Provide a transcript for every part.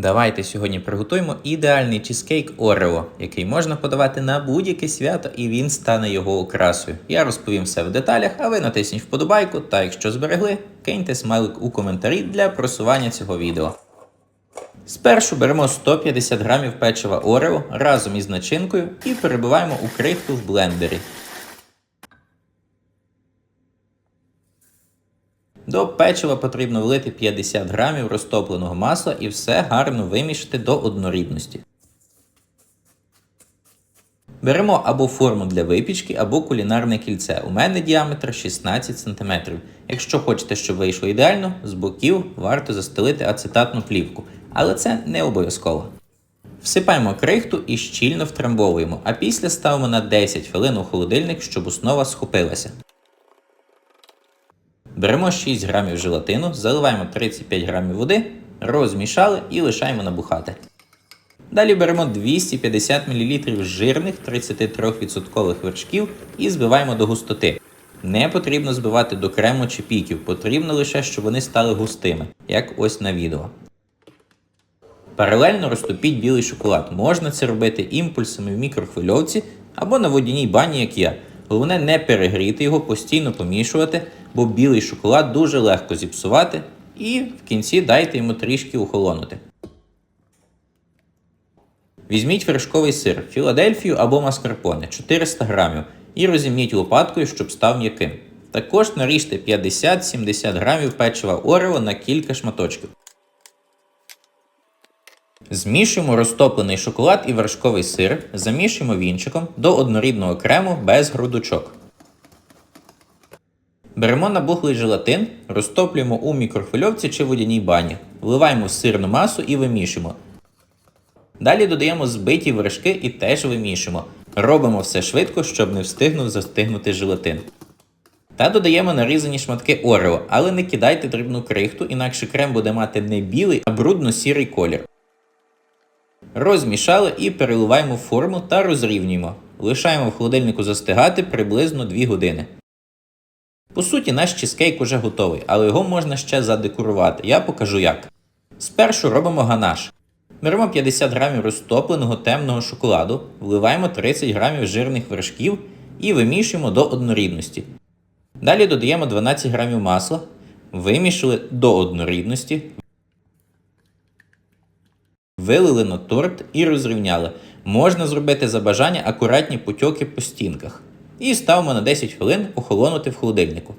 Давайте сьогодні приготуємо ідеальний чизкейк Орео, який можна подавати на будь-яке свято, і він стане його окрасою. Я розповім все в деталях, а ви натисніть вподобайку, та якщо зберегли, киньте смайлик у коментарі для просування цього відео. Спершу беремо 150 грамів печива Орео разом із начинкою і перебиваємо у крихту в блендері. До печива потрібно влити 50 грамів розтопленого масла і все гарно вимішати до однорідності. Беремо або форму для випічки, або кулінарне кільце. У мене діаметр 16 см. Якщо хочете, щоб вийшло ідеально, з боків варто застелити ацетатну плівку, але це не обов'язково. Всипаємо крихту і щільно втрамбовуємо, а після ставимо на 10 хвилин у холодильник, щоб основа схопилася. Беремо 6 грамів желатину, заливаємо 35 грамів води, розмішали і лишаємо набухати. Далі беремо 250 мл жирних 33% вершків і збиваємо до густоти. Не потрібно збивати до крему чи піків, потрібно лише, щоб вони стали густими, як ось на відео. Паралельно розтопіть білий шоколад. Можна це робити імпульсами в мікрохвильовці або на водяній бані, як я. Головне не перегріти його, постійно помішувати, бо білий шоколад дуже легко зіпсувати, і в кінці дайте йому трішки охолонути. Візьміть вершковий сир, Філадельфію або маскарпоне 400 грамів і розімніть лопаткою, щоб став м'яким. Також наріжте 50-70 грамів печива Орео на кілька шматочків. Змішуємо розтоплений шоколад і вершковий сир, замішуємо вінчиком до однорідного крему без грудочок. Беремо набухлий желатин, розтоплюємо у мікрохвильовці чи водяній бані, вливаємо сирну масу і вимішуємо. Далі додаємо збиті вершки і теж вимішуємо. Робимо все швидко, щоб не встигнув застигнути желатин. Та додаємо нарізані шматки Орео, але не кидайте дрібну крихту, інакше крем буде мати не білий, а брудно-сірий колір. Розмішали і переливаємо в форму та розрівнюємо. Лишаємо в холодильнику застигати приблизно 2 години. По суті, наш чизкейк уже готовий, але його можна ще задекорувати. Я покажу як. Спершу робимо ганаш. Беремо 50 грамів розтопленого темного шоколаду, вливаємо 30 грамів жирних вершків і вимішуємо до однорідності. Далі додаємо 12 грамів масла, вимішали до однорідності, вилили на торт і розрівняли. Можна зробити за бажання акуратні потьоки по стінках. І ставимо на 10 хвилин охолонути в холодильнику.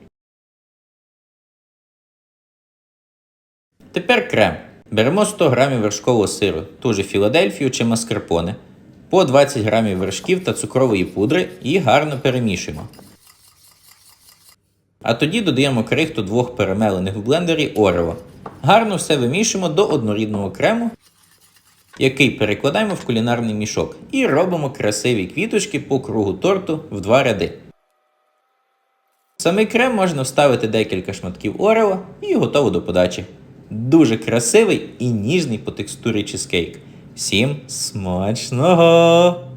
Тепер крем. Беремо 100 грамів вершкового сиру, ту же Філадельфію чи маскарпоне, по 20 грамів вершків та цукрової пудри і гарно перемішуємо. А тоді додаємо крихту двох перемелених в блендері Орео. Гарно все вимішуємо до однорідного крему, який перекладаємо в кулінарний мішок, і робимо красиві квіточки по кругу торту в два ряди. Самий крем можна вставити декілька шматків Орео і готово до подачі. Дуже красивий і ніжний по текстурі чизкейк. Всім смачного!